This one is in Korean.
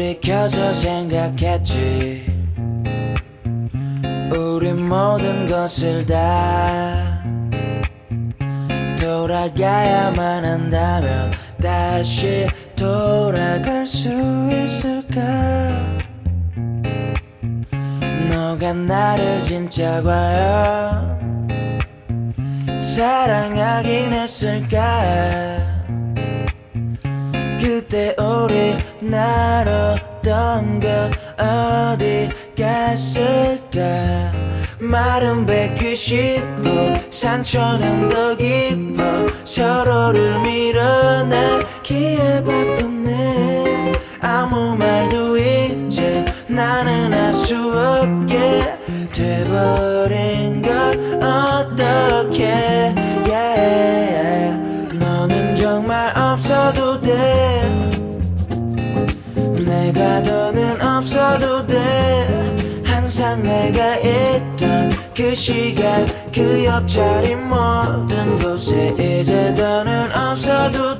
돌이켜서 생각했지. 우리 모든 것을 다 돌아가야만 한다면 다시 돌아갈 수 있을까? 너가 나를 진짜 과연 사랑하긴 했을까? 그때 우리 나눴던 것 어디 갔을까? 마른 뱉기 쉽고 상처는 더 깊어 서로를 밀어내기에 바쁘네. 아무 말도 이제 나는 할수 없게 돼버린 걸 어떡해? Yeah. 너는 정말 없어도 돼 내가 더는 없어도 돼. 항상 내가 있던 그 시간 그 옆자리 모든 곳에 이제 더는 없어도